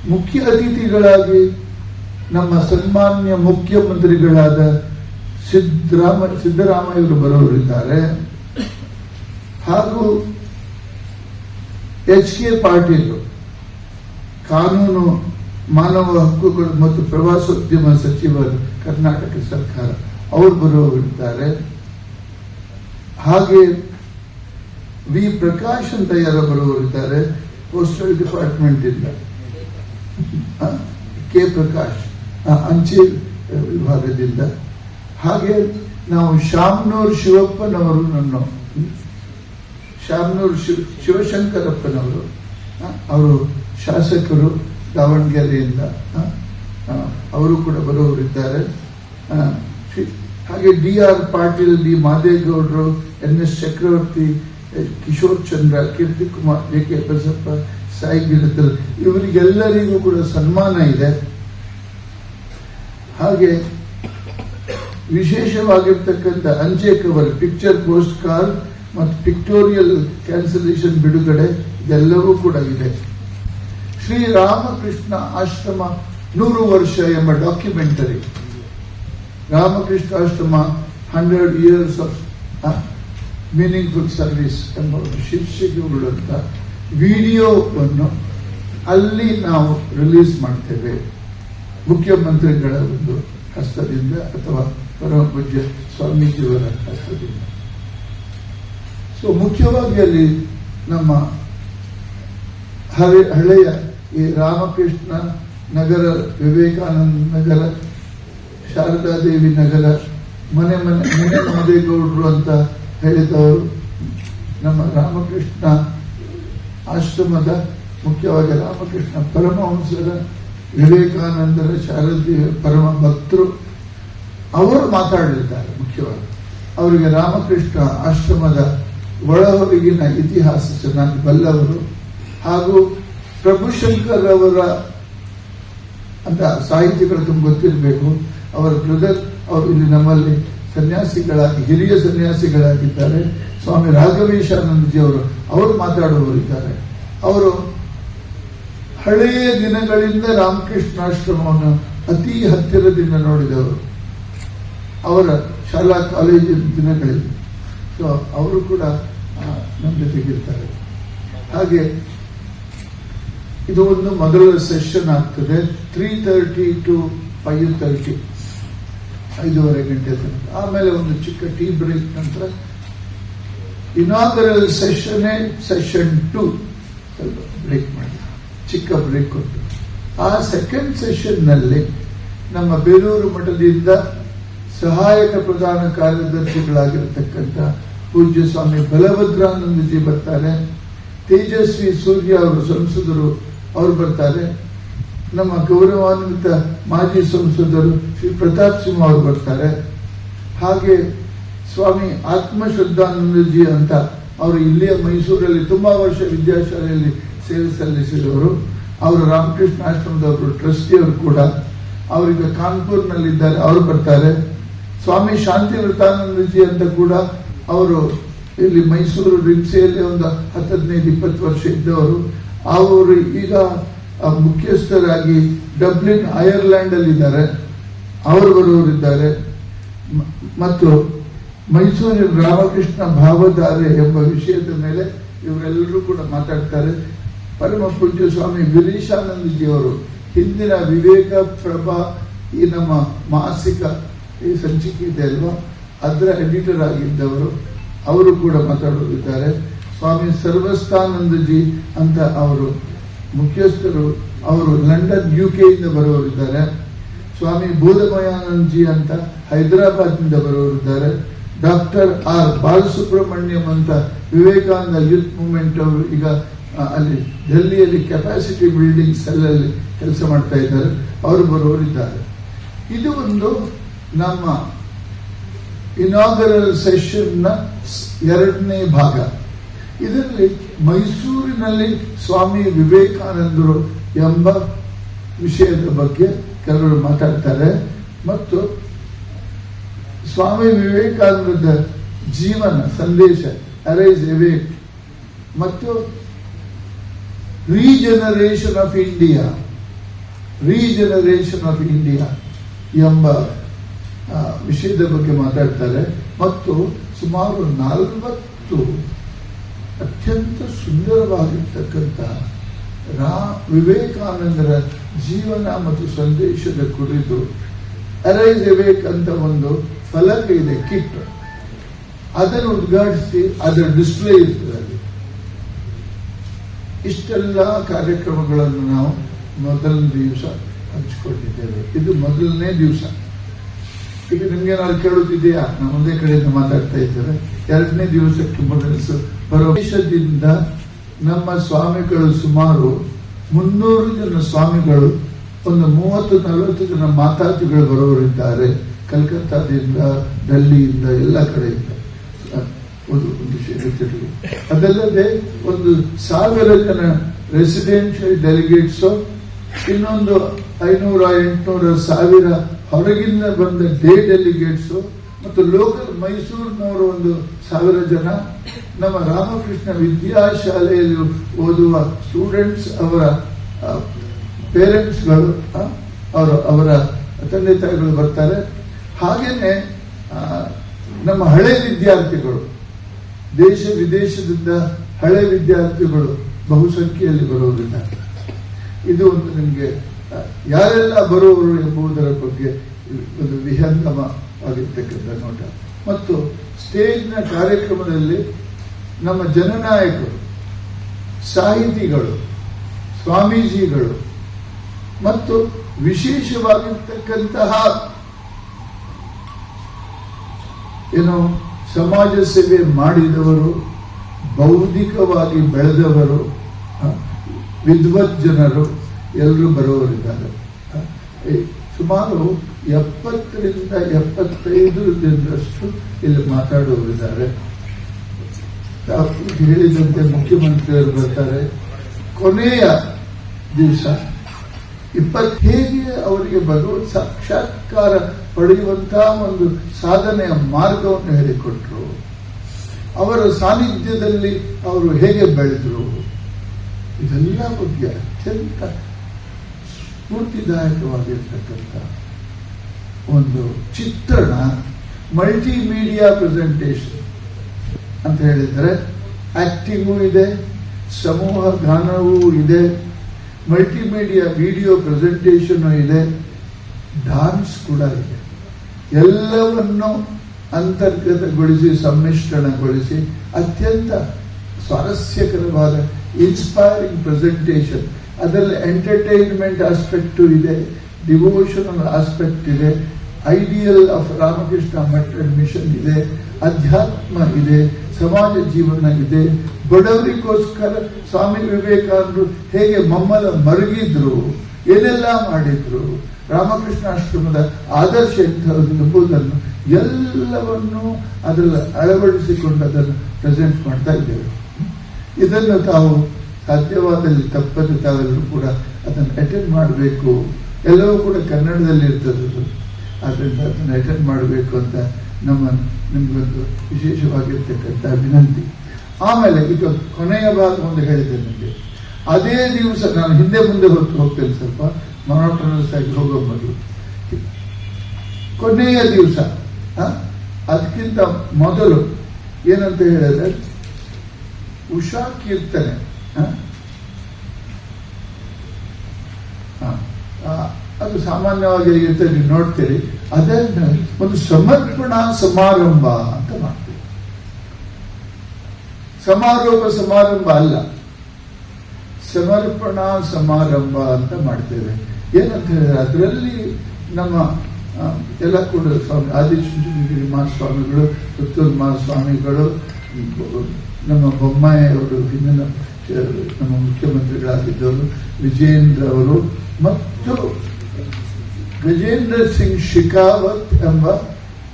ಮುಖ್ಯ ಅತಿಥಿಗಳಾಗಿ ನಮ್ಮ ಸನ್ಮಾನ್ಯ ಮುಖ್ಯಮಂತ್ರಿಗಳಾದ ಸಿದ್ದರಾಮ, ಸಿದ್ದರಾಮಯ್ಯರು ಬರೋರಿದ್ದಾರೆ. ಹಾಗೂ ಎಚ್ ಕೆ ಪಾಟೀಲ್ ಕಾನೂನು ಮಾನವ ಹಕ್ಕುಗಳು ಮತ್ತು ಪ್ರವಾಸೋದ್ಯಮ ಸಚಿವರು ಕರ್ನಾಟಕ ಸರ್ಕಾರ, ಅವರು ಬರೋರಿದ್ದಾರೆ. ಹಾಗೆ ವಿ ಪ್ರಕಾಶ್ ಅಂತ ಯಾರು ಬರೋರಿದ್ದಾರೆ. ಪೋಸ್ಟಲ್ ಡಿಪಾರ್ಟ್ಮೆಂಟ್ ಇಂದ. ಕೆ ಪ್ರಕಾಶ್ ಅಂಚೆ ವಿಭಾಗದಿಂದ. ಹಾಗೆ ನಾವು ಶಾಮ್ನೂರ್ ಶಿವಪ್ಪನವರು ನನ್ನ ಶಾಮ್ನೂರ್ ಶಿವ ಶಿವಶಂಕರಪ್ಪನವರು ಅವರು ಶಾಸಕರು ದಾವಣಗೆರೆಯಿಂದ ಅವರು ಕೂಡ ಶ್ರೀ- ಹಾಗೆ D R Patil, D ಮಾದೇಗೌಡರು, N S Chakravarti Kishore Chandra, Keerthi Kumar, J K Basappa, Sai Gidadal, ಇವರಿಗೆಲ್ಲರಿಗೂ ಕೂಡ ಸನ್ಮಾನ ಇದೆ. ಹಾಗೆ ವಿಶೇಷವಾಗಿರ್ತಕ್ಕಂಥ ಅಂಚೆ ಕವರ್ ಪಿಕ್ಚರ್ ಪೋಸ್ಟ್ ಕಾರ್ಡ್ ಮತ್ತು ಪಿಕ್ಟೋರಿಯಲ್ ಕ್ಯಾನ್ಸಲೇಷನ್ ಬಿಡುಗಡೆ ಇದೆಲ್ಲವೂ ಕೂಡ ಇದೆ. ಶ್ರೀರಾಮಕೃಷ್ಣ ಆಶ್ರಮ ನೂರು ವರ್ಷ ಎಂಬ documentary Ramakrishna Ashrama hundred years of meaningful service ಎಂಬ ಒಂದು ಶೀರ್ಷಿಕೆ ಉಳ್ಳುವಂತ ವಿಡಿಯೋವನ್ನು ಅಲ್ಲಿ ನಾವು ರಿಲೀಸ್ ಮಾಡ್ತೇವೆ. ಮುಖ್ಯಮಂತ್ರಿಗಳ ಒಂದು ಹಸ್ತದಿಂದ ಅಥವಾ ಪರಮ ಪೂಜ್ಯ ಸ್ವಾಮೀಜಿಯವರ ಹಸ್ತದಿಂದ ಸೊ ಮುಖ್ಯವಾಗಿ ಅಲ್ಲಿ ನಮ್ಮ ಹಳೆ ಹಳೆಯ ಈ ರಾಮಕೃಷ್ಣ ನಗರ, ವಿವೇಕಾನಂದ ನಗರ, ಶಾರದಾದೇವಿ ನಗರ, ಮನೆ ಮನೆ ಮನೆ ಮಾದೇಗೌಡರು ಅಂತ ಹೇಳಿದವರು ನಮ್ಮ ರಾಮಕೃಷ್ಣ ಆಶ್ರಮದ ಮುಖ್ಯವಾಗಿ ರಾಮಕೃಷ್ಣ ಪರಮಹಂಸರ ವಿವೇಕಾನಂದರ ಶಾರದಿ ಪರಮ ಭಕ್ತರು ಅವರು ಮಾತಾಡಲಿದ್ದಾರೆ ಮುಖ್ಯವಾಗಿ. ಅವರಿಗೆ ರಾಮಕೃಷ್ಣ ಆಶ್ರಮದ ಒಳಹೊರಗಿನ ಇತಿಹಾಸ ಚೆನ್ನಾಗಿ ಬಲ್ಲವರು. ಹಾಗೂ ಪ್ರಭುಶಂಕರ್ ಅವರ ಅಂತ ಸಾಹಿತಿಗಳು ತುಂಬ ಗೊತ್ತಿರಬೇಕು. ಅವರ ಬ್ರದರ್ ಅವರು ಇಲ್ಲಿ ನಮ್ಮಲ್ಲಿ ಸನ್ಯಾಸಿಗಳಾಗಿ, ಹಿರಿಯ ಸನ್ಯಾಸಿಗಳಾಗಿದ್ದಾರೆ. ಸ್ವಾಮಿ ರಾಘವೇಶಾನಂದಜಿ ಅವರು ಅವರು ಮಾತಾಡುವವರಿದ್ದಾರೆ ಅವರು ಹಳೆಯ ದಿನಗಳಿಂದ ರಾಮಕೃಷ್ಣಾಶ್ರಮವನ್ನು ಅತಿ ಹತ್ತಿರದಿಂದ ನೋಡಿದವರು. ಅವರ ಶಾಲಾ ಕಾಲೇಜಿನ ದಿನಗಳಲ್ಲಿ. ಸೊ ಅವರು ಕೂಡ ನಮ್ಮ ಜೊತೆಗಿರ್ತಾರೆ ಹಾಗೆ, ಇದು ಒಂದು ಮೊದಲ ಸೆಷನ್ ಆಗ್ತದೆ. Three thirty to five thirty ಐದೂವರೆ ಗಂಟೆ ತನಕ. ಆಮೇಲೆ ಒಂದು ಚಿಕ್ಕ ಟೀ ಬ್ರೇಕ್ ನಂತರ ಇನಾಗರಲ್ ಸೆಷನ್ನೇ ಸೆಷನ್ ಟು ಸ್ವಲ್ಪ ಬ್ರೇಕ್ ಮಾಡಿ. ಚಿಕ್ಕ ಬ್ರೇಕ್ ಕೊಟ್ಟು. ಆ ಸೆಕೆಂಡ್ ಸೆಷನ್ನಲ್ಲಿ ನಮ್ಮ ಬೇಲೂರು ಮಠದಿಂದ ಸಹಾಯಕ ಪ್ರಧಾನ ಕಾರ್ಯದರ್ಶಿಗಳಾಗಿರತಕ್ಕಂಥ ಪೂಜ್ಯ ಸ್ವಾಮಿ ಬಲಭದ್ರಾನಂದಜಿ ಬರ್ತಾರೆ. ತೇಜಸ್ವಿ ಸೂರ್ಯ ಅವರು ಸಂಸದರು, ಅವರು ಬರ್ತಾರೆ. ನಮ್ಮ ಗೌರವಾನ್ವಿತ ಮಾಜಿ ಸಂಸದರು ಶ್ರೀ ಪ್ರತಾಪ್ ಸಿಂಹ ಅವರು ಬರ್ತಾರೆ. ಹಾಗೆ ಸ್ವಾಮಿ ಆತ್ಮಶ್ರದ್ಧಾನಂದಜಿ ಅಂತ ಅವರು ಇಲ್ಲಿಯ ಮೈಸೂರಲ್ಲಿ ತುಂಬಾ ವರ್ಷ ವಿದ್ಯಾಶಾಲೆಯಲ್ಲಿ ಸೇವೆ ಸಲ್ಲಿಸಿದವರು. ಅವರು ರಾಮಕೃಷ್ಣ ಆಶ್ರಮದವರು, ಟ್ರಸ್ಟಿಯವರು ಕೂಡ. ಅವರೀಗ ಕಾನ್ಪುರ್ನಲ್ಲಿದ್ದಾರೆ, ಅವರು ಬರ್ತಾರೆ. ಸ್ವಾಮಿ ಶಾಂತಿ ವೃತಾನಂದಜಿ ಅಂತ ಕೂಡ ಅವರು ಇಲ್ಲಿ ಮೈಸೂರು ರಿಮ್ಸೆಯಲ್ಲಿ ಒಂದು ಹತ್ತು ಹದಿನೈದು ಇಪ್ಪತ್ತು ವರ್ಷ ಇದ್ದವರು. ಅವರು ಈಗ ಮುಖ್ಯಸ್ಥರಾಗಿ ಡಬ್ಲಿನ್ ಐರ್ಲ್ಯಾಂಡ್ ಅಲ್ಲಿ ಇದ್ದಾರೆ ಅವರು ಬರುವವರಿದ್ದಾರೆ. ಮತ್ತು ಮೈಸೂರಿನ ರಾಮಕೃಷ್ಣ ಭಾವಧಾರೆ ಎಂಬ ವಿಷಯದ ಮೇಲೆ ಇವರೆಲ್ಲರೂ ಕೂಡ ಮಾತಾಡ್ತಾರೆ. ಪರಮ ಪೂಜ್ಯ ಸ್ವಾಮಿ ವಿರೀಶಾನಂದಜಿ ಅವರು ಹಿಂದಿನ ವಿವೇಕ ಪ್ರಭಾ ಈ ನಮ್ಮ ಮಾಸಿಕ ಈ ಸಂಚಿಕೆ ಇದೆ ಅಲ್ವಾ? ಅದರ ಎಡಿಟರ್ ಆಗಿದ್ದವರು, ಅವರು ಕೂಡ ಮಾತಾಡುತ್ತಿದ್ದಾರೆ. ಸ್ವಾಮಿ ಸರ್ವಸ್ಥಾನಂದಜಿ ಅಂತ ಅವರು ಮುಖ್ಯಸ್ಥರು, ಅವರು ಲಂಡನ್ ಯು ಇಂದ ಬರುವವರಿದ್ದಾರೆ. ಸ್ವಾಮಿ ಬೋಧಮಯಾನಂದ್ ಜಿ ಅಂತ ಹೈದರಾಬಾದ್ನಿಂದ ಬರುವವರಿದ್ದಾರೆ. ಡಾಕ್ಟರ್ ಆರ್ ಬಾಲಸುಬ್ರಹ್ಮಣ್ಯಂ ಅಂತ ವಿವೇಕಾನಂದ ಯೂತ್ ಮೂವ್ಮೆಂಟ್ ಅವರು ಈಗ ಅಲ್ಲಿ ಡೆಲ್ಲಿಯಲ್ಲಿ ಕೆಪಾಸಿಟಿ ಬಿಲ್ಡಿಂಗ್ ಸೆಲ್ಲಲ್ಲಿ ಕೆಲಸ ಮಾಡ್ತಾ ಇದ್ದಾರೆ. ಅವರು ಬರುವವರಿದ್ದಾರೆ. ಇದು ಒಂದು ನಮ್ಮ ಇನಾಗರಲ್ ಸೆಷನ್ನ ಎರಡನೇ ಭಾಗ. ಇದರಲ್ಲಿ ಮೈಸೂರಿನಲ್ಲಿ ಸ್ವಾಮಿ ವಿವೇಕಾನಂದರು ಎಂಬ ವಿಷಯದ ಬಗ್ಗೆ ಕೆಲವರು ಮಾತಾಡ್ತಾರೆ. ಮತ್ತು ಸ್ವಾಮಿ ವಿವೇಕಾನಂದದ ಜೀವನ, ಸಂದೇಶ ಅರೈಸ್ ಎವೇಕ್. ಮತ್ತು regeneration of India, regeneration of India ಎಂಬ ವಿಷಯದ ಬಗ್ಗೆ ಮಾತಾಡ್ತಾರೆ. ಮತ್ತು ಸುಮಾರು ನಾಲ್ವತ್ತು ಅತ್ಯಂತ ಸುಂದರವಾಗಿರ್ತಕ್ಕಂಥ ರಾ, ವಿವೇಕಾನಂದರ ಜೀವನ ಮತ್ತು ಸಂದೇಶದ ಕುರಿತು ಅರೈಸ್ ವಿವೇಕ್ ಅಂತ ಒಂದು ಫಲಕ ಇದೆ, ಕಿಟ್. ಅದನ್ನು ಉದ್ಘಾಟಿಸಿ, ಅದರ ಡಿಸ್ಪ್ಲೇ ಇರ್ತದೆ ಇಷ್ಟೆಲ್ಲ ಕಾರ್ಯಕ್ರಮಗಳನ್ನು ನಾವು ಮೊದಲನೇ ದಿವಸ ಹಂಚಿಕೊಂಡಿದ್ದೇವೆ. ಇದು ಮೊದಲನೇ ದಿವಸ. ಈಗ ನಿಮ್ಗೆ ನಾನು ಕೇಳುತ್ತಿದೆಯಾ ನಾನು ಒಂದೇ ಕಡೆಯಿಂದ ಮಾತಾಡ್ತಾ ಇದ್ದಾರೆ ಎರಡನೇ ದಿವಸಕ್ಕೆ ಮೊದಲು ಬರೋ ದೇಶದಿಂದ ನಮ್ಮ ಸ್ವಾಮಿಗಳು ಸುಮಾರು ಮುನ್ನೂರು ಜನ ಸ್ವಾಮಿಗಳು, ಒಂದು ಮೂವತ್ತು, ನಲವತ್ತು ಜನ ಮಾತಾಜಿಗಳು ಬರೋರಿದ್ದಾರೆ ಕಲ್ಕತ್ತಾದಿಂದ ಡೆಲ್ಲಿಯಿಂದ ಎಲ್ಲ ಕಡೆಯಿಂದ. ಒಂದು ಒಂದು ಅದಲ್ಲದೆ ಒಂದು ಸಾವಿರ ಜನ ರೆಸಿಡೆನ್ಷಿಯಲ್ ಡೆಲಿಗೇಟ್ಸ್ ಇನ್ನೊಂದು ಐನೂರ, ಎಂಟುನೂರ ಸಾವಿರ ಹೊರಗಿಂದ ಬಂದ ಡೇ ಡೆಲಿಗೇಟ್ಸ್ ಮತ್ತು ಲೋಕಲ್ ಮೈಸೂರಿನವರು ಒಂದು ಸಾವಿರ ಜನ ನಮ್ಮ ರಾಮಕೃಷ್ಣ ವಿದ್ಯಾಶಾಲೆಯಲ್ಲಿ ಓದುವ ಸ್ಟೂಡೆಂಟ್ಸ್ ಅವರ ಪೇರೆಂಟ್ಸ್ಗಳು ಅವರು, ಅವರ ತಂದೆ ತಾಯಿಗಳು ಬರ್ತಾರೆ. ಹಾಗೇನೆ ನಮ್ಮ ಹಳೆ ವಿದ್ಯಾರ್ಥಿಗಳು, ದೇಶ ವಿದೇಶದಿಂದ ಹಳೆ ವಿದ್ಯಾರ್ಥಿಗಳು ಬಹುಸಂಖ್ಯೆಯಲ್ಲಿ ಬರೋದಿಲ್ಲ ಇದು ಒಂದು ನಿಮಗೆ ಯಾರೆಲ್ಲ ಬರುವರು ಎಂಬುದರ ಬಗ್ಗೆ ಒಂದು ವಿಹಂಗಮವಾಗಿರ್ತಕ್ಕಂಥ ನೋಟ. ಮತ್ತು ಸ್ಟೇಜ್ನ ಕಾರ್ಯಕ್ರಮದಲ್ಲಿ ನಮ್ಮ ಜನನಾಯಕರು, ಸಾಹಿತಿಗಳು, ಸ್ವಾಮೀಜಿಗಳು ಮತ್ತು ವಿಶೇಷವಾಗಿರ್ತಕ್ಕಂತಹ ಏನು ಸಮಾಜ ಸೇವೆ ಮಾಡಿದವರು, ಬೌದ್ಧಿಕವಾಗಿ ಬೆಳೆದವರು ವಿದ್ವತ್ ಜನರು ಎಲ್ಲರೂ ಬರೋರಿದ್ದಾರೆ ಸುಮಾರು ಎಪ್ಪತ್ತರಿಂದ ಎಪ್ಪತ್ತೈದು ಜನರಷ್ಟು ಇಲ್ಲಿ ಮಾತಾಡುವರಿದ್ದಾರೆ ಹೇಳಿದಂತೆ ಮುಖ್ಯಮಂತ್ರಿಯವರು ಬರ್ತಾರೆ. ಕೊನೆಯ ದಿವಸ ಇಪ್ಪತ್ತು ಹೇಗೆ ಅವರಿಗೆ ಭಗವತ್ ಸಾಕ್ಷಾತ್ಕಾರ ಪಡೆಯುವಂತಹ ಒಂದು ಸಾಧನೆಯ ಮಾರ್ಗವನ್ನು ಹೇಳಿಕೊಟ್ರು. ಅವರ ಸಾನ್ನಿಧ್ಯದಲ್ಲಿ ಅವರು ಹೇಗೆ ಬೆಳೆದರು. ಇದೆಲ್ಲ ಬಗ್ಗೆ ಅತ್ಯಂತ ಸ್ಫೂರ್ತಿದಾಯಕವಾಗಿರ್ತಕ್ಕಂಥ ಒಂದು ಚಿತ್ರಣ ಮಲ್ಟಿಮೀಡಿಯಾ ಪ್ರೆಸೆಂಟೇಷನ್ ಅಂತ ಹೇಳಿದರೆ ಆಕ್ಟಿಂಗೂ ಇದೆ, ಸಮೂಹ ಗಾನವೂ ಇದೆ ಮಲ್ಟಿಮೀಡಿಯಾ ವಿಡಿಯೋ ಪ್ರೆಸೆಂಟೇಷನ್ ಇದೆ ಡಾನ್ಸ್ ಕೂಡ ಇದೆ. ಎಲ್ಲವನ್ನು ಅಂತರ್ಗತಗೊಳಿಸಿ, ಸಮ್ಮಿಶ್ರಣಗೊಳಿಸಿ, ಅತ್ಯಂತ ಸ್ವಾರಸ್ಯಕರವಾದ ಇನ್ಸ್ಪೈರಿಂಗ್ ಪ್ರೆಸೆಂಟೇಷನ್ ಅದರಲ್ಲಿ ಎಂಟರ್ಟೈನ್ಮೆಂಟ್ ಆಸ್ಪೆಕ್ಟು ಇದೆ ಡಿವೋಷನಲ್ ಆಸ್ಪೆಕ್ಟ್ ಇದೆ ideal of Ramakrishna Math mission ಇದೆ ಅಧ್ಯಾತ್ಮ ಇದೆ ಸಮಾಜ ಜೀವನ ಇದೆ. ಬಡವರಿಗೋಸ್ಕರ ಸ್ವಾಮಿ ವಿವೇಕಾನಂದರು ಹೇಗೆ ಮಮ್ಮಲ ಮರುಗಿದ್ರು, ಏನೆಲ್ಲ ಮಾಡಿದ್ರು ರಾಮಕೃಷ್ಣಾಶ್ರಮದ ಆದರ್ಶ ಎಂಥದ್ದು ಎಂಬುದನ್ನು ಎಲ್ಲವನ್ನು ಅದರಲ್ಲಿ ಅಳವಡಿಸಿಕೊಂಡು ಅದನ್ನು ಪ್ರೆಸೆಂಟ್ ಮಾಡ್ತಾ ಇದ್ದೇವೆ. ಇದನ್ನು ತಾವು ಸಾಧ್ಯವಾದಲ್ಲಿ ತಪ್ಪದೆ ತಾವೆಲ್ಲರೂ ಕೂಡ ಅದನ್ನು ಅಟೆಂಡ್ ಮಾಡಬೇಕು. ಎಲ್ಲವೂ ಕೂಡ ಕನ್ನಡದಲ್ಲಿ ಇರ್ತದದು. ಆದ್ದರಿಂದ ಅದನ್ನು ಅಟೆಂಡ್ ಮಾಡಬೇಕು ಅಂತ ನಮ್ಮ, ನಿಮಗೊಂದು ವಿಶೇಷವಾಗಿರ್ತಕ್ಕಂಥ ವಿನಂತಿ ಆಮೇಲೆ ಈಗ ಕೊನೆಯ ಭಾಗ ಒಂದು ಹೇಳಿದೆ ನನಗೆ ಅದೇ ದಿವಸ ನಾನು ಹಿಂದೆ ಮುಂದೆ ಹೊತ್ತು ಹೋಗ್ತೇನೆ ಸ್ವಲ್ಪ. ಮೊನೋಟನಸ್ ಆಗಿ ಹೋಗೋ ಮೊದಲು. ಕೊನೆಯ ದಿವಸ ಅದಕ್ಕಿಂತ ಮೊದಲು ಏನಂತ ಹೇಳಿದ್ರೆ, ಉಷಾ ಕೀರ್ತನೆ. ಅದು ಸಾಮಾನ್ಯವಾಗಿ ಅಂತ ನೀವು ನೋಡ್ತೀರಿ. ಅದನ್ನು ಒಂದು ಸಮರ್ಪಣಾ ಸಮಾರಂಭ ಅಂತ ಮಾಡ್ತೀವಿ. ಸಮಾರೋಪ ಸಮಾರಂಭ ಅಲ್ಲ. ಸಮರ್ಪಣಾ ಸಮಾರಂಭ ಅಂತ ಮಾಡ್ತೇವೆ. ಏನಂತ ಹೇಳಿದ್ರೆ ಅದರಲ್ಲಿ ನಮ್ಮ ಎಲ್ಲ ಕೂಡ ಸ್ವಾಮಿ, ಆದಿಚುಂಚನಗಿರಿ ಮಹಾಸ್ವಾಮಿಗಳು, ಪುತ್ತೂರು ಮಹಾಸ್ವಾಮಿಗಳು, ನಮ್ಮ ಬೊಮ್ಮಾಯಿ ಅವರು ಹಿಂದಿನ ನಮ್ಮ ಮುಖ್ಯಮಂತ್ರಿಗಳಾಗಿದ್ದವರು ವಿಜೇಂದ್ರ ಅವರು ಮತ್ತು ಗಜೇಂದ್ರ ಸಿಂಗ್ ಶಿಕಾವತ್ ಎಂಬ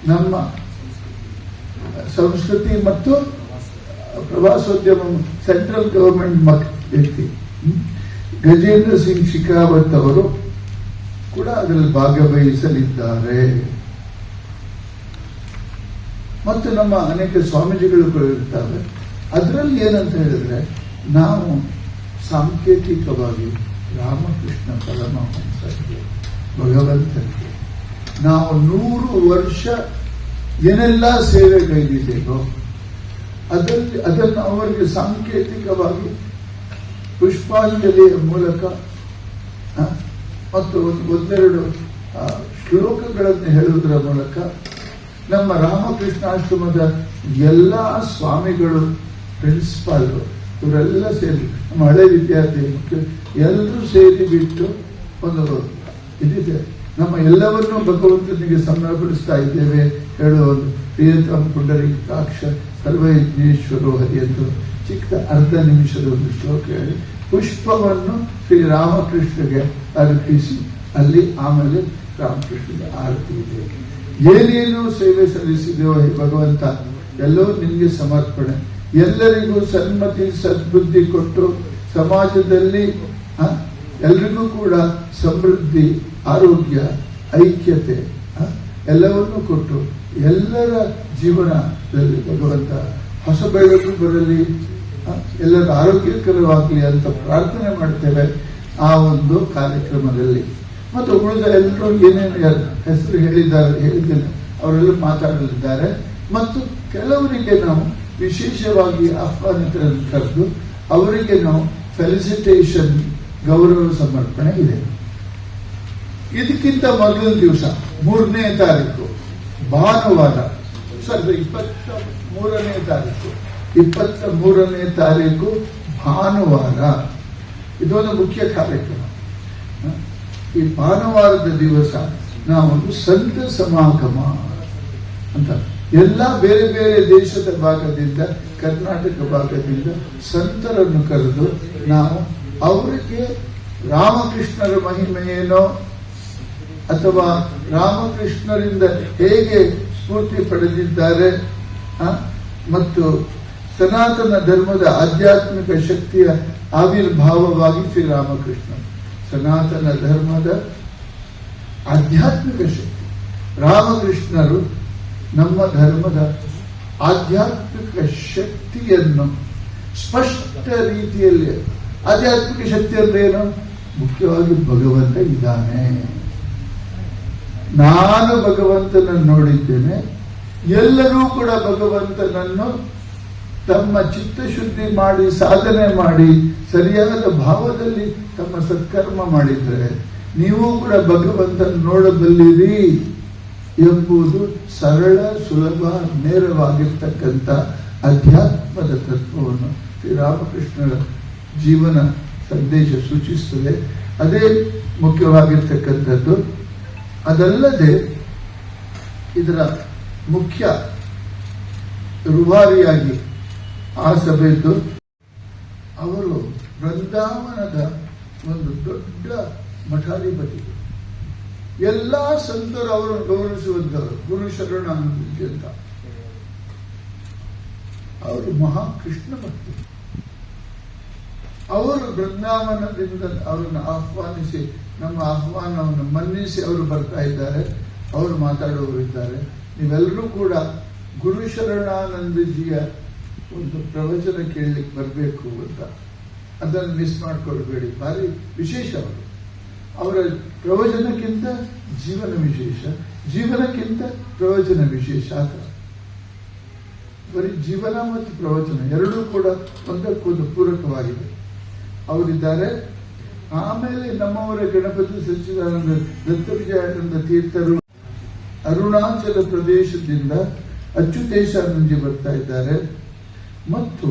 ನಮ್ಮ ಸಂಸ್ಕೃತಿ ಮತ್ತು ಪ್ರವಾಸೋದ್ಯಮ ಸೆಂಟ್ರಲ್ ಗವರ್ಮೆಂಟ್ ಮಕ್ ವ್ಯಕ್ತಿ. ಗಜೇಂದ್ರ ಸಿಂಗ್ ಶಿಕಾವತ್ ಅವರು ಕೂಡ ಅದರಲ್ಲಿ ಭಾಗವಹಿಸಲಿದ್ದಾರೆ. ಮತ್ತು ನಮ್ಮ ಅನೇಕ ಸ್ವಾಮೀಜಿಗಳು ಕೂಡ ಇರ್ತಾರೆ. ಅದರಲ್ಲಿ ಏನಂತ ಹೇಳಿದ್ರೆ ನಾವು ಸಾಂಕೇತಿಕವಾಗಿ ರಾಮಕೃಷ್ಣ ಪರಮಹಂಸರಿಗೆ ಭಗವಂತನಿಗೆ ನಾವು ನೂರು ವರ್ಷ ಏನೆಲ್ಲ ಸೇವೆಗೈದಿದ್ದೇವೋ ಅದರಲ್ಲಿ ಅದನ್ನು ಅವರಿಗೆ ಸಾಂಕೇತಿಕವಾಗಿ ಪುಷ್ಪಾಂಜಲಿಯ ಮೂಲಕ ಮತ್ತು ಒಂದು ಒಂದೆರಡು ಶ್ಲೋಕಗಳನ್ನು ಹೇಳುವುದರ ಮೂಲಕ ನಮ್ಮ ರಾಮಕೃಷ್ಣಾಶ್ರಮದ ಎಲ್ಲ ಸ್ವಾಮಿಗಳು ಪ್ರಿನ್ಸಿಪಾಲ್ ಇವರೆಲ್ಲ ಸೇರಿ ನಮ್ಮ ಹಳೆ ವಿದ್ಯಾರ್ಥಿ ಎಲ್ಲರೂ ಸೇರಿ ಬಿಟ್ಟು ಒಂದು ಇದಿದೆ. ನಮ್ಮ ಎಲ್ಲವನ್ನೂ ಭಗವಂತನಿಗೆ ಸಮರ್ಪಡಿಸ್ತಾ ಇದ್ದೇವೆ ಹೇಳುವ ಒಂದು ಪ್ರಿಯತಮ ಪುಂಡರೀಕಾಕ್ಷ ಸರ್ವಯಜ್ಞೇಶ್ವರೋ ಹರಿ ಎಂದು ಚಿಕ್ಕ ಅರ್ಧ ನಿಮಿಷದ ಒಂದು ಶ್ಲೋಕ ಹೇಳಿ, ಪುಷ್ಪವನ್ನು ಶ್ರೀ ರಾಮಕೃಷ್ಣಗೆ ಅರ್ಪಿಸಿ, ಅಲ್ಲಿ ಆಮೇಲೆ ರಾಮಕೃಷ್ಣಗೆ ಆರತಿ ಇದೆ. ಏನೇನು ಸೇವೆ ಸಲ್ಲಿಸಿದೆಯೋ ಭಗವಂತ, ಎಲ್ಲವೂ ನಿಮಗೆ ಸಮರ್ಪಣೆ. ಎಲ್ಲರಿಗೂ ಸನ್ಮತಿ, ಸದ್ಬುದ್ಧಿ ಕೊಟ್ಟು ಸಮಾಜದಲ್ಲಿ ಎಲ್ರಿಗೂ ಕೂಡ ಸಮೃದ್ಧಿ, ಆರೋಗ್ಯ, ಐಕ್ಯತೆ ಎಲ್ಲವನ್ನೂ ಕೊಟ್ಟು ಎಲ್ಲರ ಜೀವನದಲ್ಲಿ ಭಗವಂತ ಹೊಸ ಬೆಳಕು ಬರಲಿ ಎಲ್ಲರ ಆರೋಗ್ಯಕರವಾಗಲಿ ಅಂತ ಪ್ರಾರ್ಥನೆ ಮಾಡ್ತೇವೆ ಆ ಒಂದು ಕಾರ್ಯಕ್ರಮದಲ್ಲಿ. ಮತ್ತು ಉಳಿದ ಎಲ್ಲರೂ ಏನೇನು ಹೆಸರು ಹೇಳಿದ್ದಾರೆ, ಹೇಳಿದ್ದೇನೆ, ಅವರೆಲ್ಲ ಮಾತಾಡಲಿದ್ದಾರೆ. ಮತ್ತು ಕೆಲವರಿಗೆ ನಾವು ವಿಶೇಷವಾಗಿ ಆಹ್ವಾನಿತರನ್ನು ಕರೆದು ಅವರಿಗೆ ನಾವು ಫೆಲಿಸಿಟೇಷನ್ ಗೌರವ ಸಮರ್ಪಣೆ ಇದೆ. ಇದಕ್ಕಿಂತ ಮೊದಲ ದಿವಸ, ಮೂರನೇ ತಾರೀಕು, ಭಾನುವಾರ ಸರಿ ಇಪ್ಪತ್ತ ಮೂರನೇ ತಾರೀಕು ಇಪ್ಪತ್ತ ಮೂರನೇ ತಾರೀಕು, ಭಾನುವಾರ. ಇದೊಂದು ಮುಖ್ಯ ಕಾರ್ಯಕ್ರಮ? ಈ ಭಾನುವಾರದ ದಿವಸ ನಾವು ಸಂತ ಸಮಾಗಮ ಅಂತ. ಎಲ್ಲ ಬೇರೆ ಬೇರೆ ದೇಶದ ಭಾಗದಿಂದ, ಕರ್ನಾಟಕ ಭಾಗದಿಂದ ಸಂತರನ್ನು ಕರೆದು ನಾವು ಅವರಿಗೆ ರಾಮಕೃಷ್ಣರ ಮಹಿಮೆಯೇನೋ ಅಥವಾ ರಾಮಕೃಷ್ಣರಿಂದ ಹೇಗೆ ಸ್ಫೂರ್ತಿ ಪಡೆದಿದ್ದಾರೆ ಮತ್ತು ಸನಾತನ ಧರ್ಮದ ಆಧ್ಯಾತ್ಮಿಕ ಶಕ್ತಿಯ ಆವಿರ್ಭಾವವಾಗಿ ಶ್ರೀರಾಮಕೃಷ್ಣ ಸನಾತನ ಧರ್ಮದ ಆಧ್ಯಾತ್ಮಿಕ ಶಕ್ತಿ. ರಾಮಕೃಷ್ಣರು ನಮ್ಮ ಧರ್ಮದ ಆಧ್ಯಾತ್ಮಿಕ ಶಕ್ತಿಯನ್ನು ಸ್ಪಷ್ಟ ರೀತಿಯಲ್ಲಿ, ಆಧ್ಯಾತ್ಮಿಕ ಶಕ್ತಿ ಅಂದ್ರೆ ಏನು ಮುಖ್ಯವಾಗಿ ಭಗವಂತ ಇದ್ದಾನೆ. ನಾನು ಭಗವಂತನನ್ನು ನೋಡಿದ್ದೇನೆ. ಎಲ್ಲರೂ ಕೂಡ ಭಗವಂತನನ್ನು ತಮ್ಮ ಚಿತ್ತಶುದ್ಧಿ ಮಾಡಿ, ಸಾಧನೆ ಮಾಡಿ, ಸರಿಯಾದ ಭಾವದಲ್ಲಿ ತಮ್ಮ ಸತ್ಕರ್ಮ ಮಾಡಿದ್ರೆ, ನೀವು ಕೂಡ ಭಗವಂತನ ನೋಡಬಲ್ಲಿರಿ. ಎಂಬುದು ಸರಳ, ಸುಲಭ, ನೇರವಾಗಿರ್ತಕ್ಕಂಥ ಅಧ್ಯಾತ್ಮದ ತತ್ವವನ್ನು ಶ್ರೀರಾಮಕೃಷ್ಣರ ಜೀವನ ಸಂದೇಶ ಸೂಚಿಸುತ್ತದೆ. ಅದೇ ಮುಖ್ಯವಾಗಿರ್ತಕ್ಕಂಥದ್ದು. ಅದಲ್ಲದೆ ಇದರ ಮುಖ್ಯ ರೂವಾರಿಯಾಗಿ ಆ ಸಭೆಯದ್ದು, ಅವರು ವೃಂದಾವನದ ಒಂದು ದೊಡ್ಡ ಮಠಾಧಿಪತಿ. ಎಲ್ಲ ಸಂತರು ಅವರನ್ನು ಗೌರವಿಸುವಂತವರು ಗುರು ಶರಣ ಅಂತ. ಅವರು ಮಹಾಕೃಷ್ಣ ಭಕ್ತಿ ಅವರು ಬೃಂದಾವನದಿಂದ ಅವರನ್ನು ಆಹ್ವಾನಿಸಿ, ನಮ್ಮ ಆಹ್ವಾನವನ್ನು ಮನ್ನಿಸಿ ಅವರು ಬರ್ತಾ ಇದ್ದಾರೆ, ಅವರು ಮಾತಾಡುವವರು ಇದ್ದಾರೆ. ನೀವೆಲ್ಲರೂ ಕೂಡ ಗುರು ಶರಣಾನಂದಜಿಯ ಒಂದು ಪ್ರವಚನ ಕೇಳಲಿಕ್ಕೆ ಬರಬೇಕು ಅಂತ. ಅದನ್ನು ಮಿಸ್ ಮಾಡ್ಕೊಳ್ಬೇಡಿ. ಭಾರಿ ವಿಶೇಷ ಅವರು ಅವರ ಪ್ರವಚನಕ್ಕಿಂತ ಜೀವನ ವಿಶೇಷ, ಜೀವನಕ್ಕಿಂತ ಪ್ರವಚನ ವಿಶೇಷ ಅಂತ. ಬರೀ ಜೀವನ ಮತ್ತು ಪ್ರವಚನ ಎರಡೂ ಕೂಡ ಒಂದಕ್ಕೊಂದು ಪೂರಕವಾಗಿದೆ. ಅವರಿದ್ದಾರೆ. ಆಮೇಲೆ ನಮ್ಮವರ ಗಣಪತಿ ಸಚ್ಚಿದಾನಂದ ದತ್ತವಿಜಯಾನಂದ ತೀರ್ಥರು ಅರುಣಾಚಲ ಪ್ರದೇಶದಿಂದ ಅಚ್ಯುತೇಶಾನಂದಿ ಬರ್ತಾ ಇದ್ದಾರೆ. ಮತ್ತು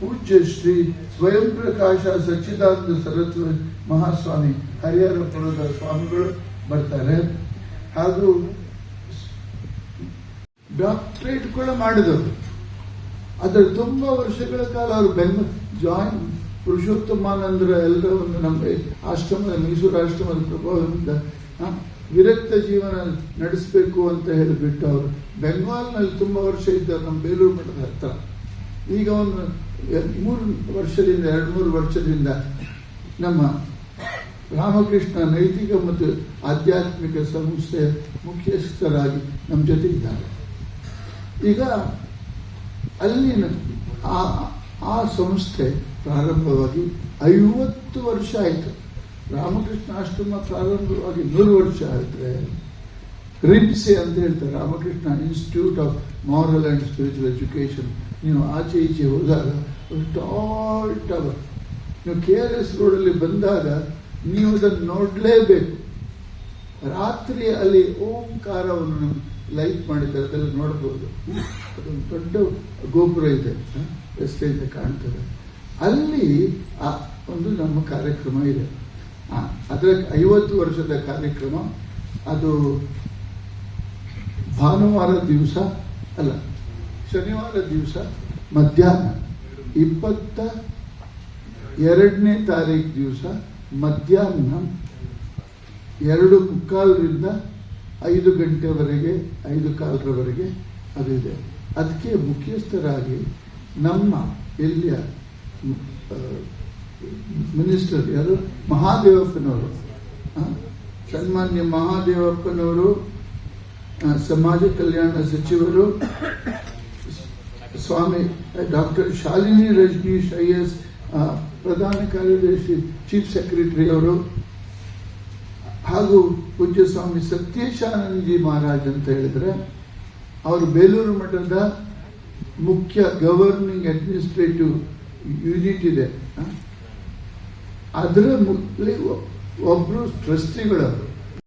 ಪೂಜ್ಯ ಶ್ರೀ ಸ್ವಯಂ ಪ್ರಕಾಶ ಸಚ್ಚಿದಾನಂದ ಸರಸ್ವತಿ ಮಹಾಸ್ವಾಮಿ ಹರಿಹರಪುರದ ಸ್ವಾಮಿಗಳು ಬರ್ತಾರೆ. ಹಾಗೂ ಡಾಕ್ಟ್ರೇಟ್ ಕೂಡ ಮಾಡಿದವರು ಅದರ ತುಂಬಾ ವರ್ಷಗಳ ಕಾಲ ಅವರು ಬೆಂಗ ಜಾಯಿನ್ ಪುರುಷೋತ್ತಮಾನಂದರ ಒಂದು ನಮ್ಮ ಆಶ್ರಮದ, ಮೈಸೂರು ಆಶ್ರಮದ ಪ್ರಭಾವದಿಂದ ವಿರಕ್ತ ಜೀವನ ನಡೆಸಬೇಕು ಅಂತ ಹೇಳಿಬಿಟ್ಟು ಅವರು ಬೆಂಗಾಲ್ನಲ್ಲಿ ತುಂಬಾ ವರ್ಷ ಇದ್ದರು ನಮ್ಮ ಬೇಲೂರು ಮಠದ ಹತ್ರ. ಈಗ ಒಂದು ಮೂರು ವರ್ಷದಿಂದ ಎರಡು ಮೂರು ವರ್ಷದಿಂದ ನಮ್ಮ ರಾಮಕೃಷ್ಣ ನೈತಿಕ ಮತ್ತು ಆಧ್ಯಾತ್ಮಿಕ ಸಂಸ್ಥೆಯ ಮುಖ್ಯಸ್ಥರಾಗಿ ನಮ್ಮ ಜೊತೆ ಇದ್ದಾರೆ ಈಗ ಅಲ್ಲಿನ ಆ ಆ ಸಂಸ್ಥೆ ಪ್ರಾರಂಭವಾಗಿ ಐವತ್ತು ವರ್ಷ ಆಯಿತು. ರಾಮಕೃಷ್ಣ ಆಶ್ರಮ ಪ್ರಾರಂಭವಾಗಿ ನೂರು ವರ್ಷ ಆಯ್ತರೆ ರಿಮ್ಸೆ ಅಂತ ಹೇಳ್ತಾರೆ, Ramakrishna institute of moral and spiritual education ನೀವು ಆಚೆ ಈಚೆ ಹೋದಾಗ ಟಾಲ್ ಟವರ್. ನೀವು ಕೆ ಆರ್ ಎಸ್ ರೋಡಲ್ಲಿ ಬಂದಾಗ ನೀವು ಅದನ್ನು ನೋಡಲೇಬೇಕು. ರಾತ್ರಿ ಅಲ್ಲಿ ಓಂಕಾರವನ್ನು ಲೈಟ್ ಮಾಡಿದ್ದಾರೆ, ಅದೆಲ್ಲ ನೋಡಬಹುದು ಅದೊಂದು ದೊಡ್ಡ ಗೋಪುರ ಇದೆ? ರಸ್ತೆಯಿಂದ ಕಾಣ್ತದೆ. ಅಲ್ಲಿ, ಆ, ಒಂದು ನಮ್ಮ ಕಾರ್ಯಕ್ರಮ ಇದೆ. ಅದರ ಐವತ್ತು ವರ್ಷದ ಕಾರ್ಯಕ್ರಮ. ಅದು ಭಾನುವಾರ ದಿವಸ ಅಲ್ಲ ಶನಿವಾರ ದಿವಸ ಮಧ್ಯಾಹ್ನ ಇಪ್ಪತ್ತ ಎರಡನೇ ತಾರೀಕು ದಿವಸ ಮಧ್ಯಾಹ್ನ ಎರಡು ಮುಕ್ಕಾಲರಿಂದ ಐದು ಗಂಟೆವರೆಗೆ, ಐದು ಕಾಲರವರೆಗೆ ಅದು ಇದೆ. ಅದಕ್ಕೆ ಮುಖ್ಯಸ್ಥರಾಗಿ ನಮ್ಮ ಇಲ್ಲಿಯ ಮಿನಿಸ್ಟರ್ ಯಾರು? ಮಹಾದೇವಪ್ಪನವರು. ಸನ್ಮಾನ್ಯ ಮಹಾದೇವಪ್ಪನವರು ಸಮಾಜ ಕಲ್ಯಾಣ ಸಚಿವರು Swami, doctor Shalini Rajneesh I S ಪ್ರಧಾನ ಕಾರ್ಯದರ್ಶಿ, ಚೀಫ್ ಸೆಕ್ರೆಟರಿ ಅವರು, ಹಾಗೂ ಪೂಜ್ಯ ಸ್ವಾಮಿ ಸತ್ಯೇಶಾನಂದಜಿ ಮಹಾರಾಜ್ ಅಂತ ಹೇಳಿದ್ರೆ, ಅವರು ಬೇಲೂರು ಮಠದ ಮುಖ್ಯ ಗವರ್ನಿಂಗ್ ಅಡ್ಮಿನಿಸ್ಟ್ರೇಟಿವ್ ಯೂನಿಟ್ ಇದೆ ಆ? ಅದರ ಮುಖ್ಯ ಒಬ್ಬರು ಟ್ರಸ್ಟಿಗಳವರು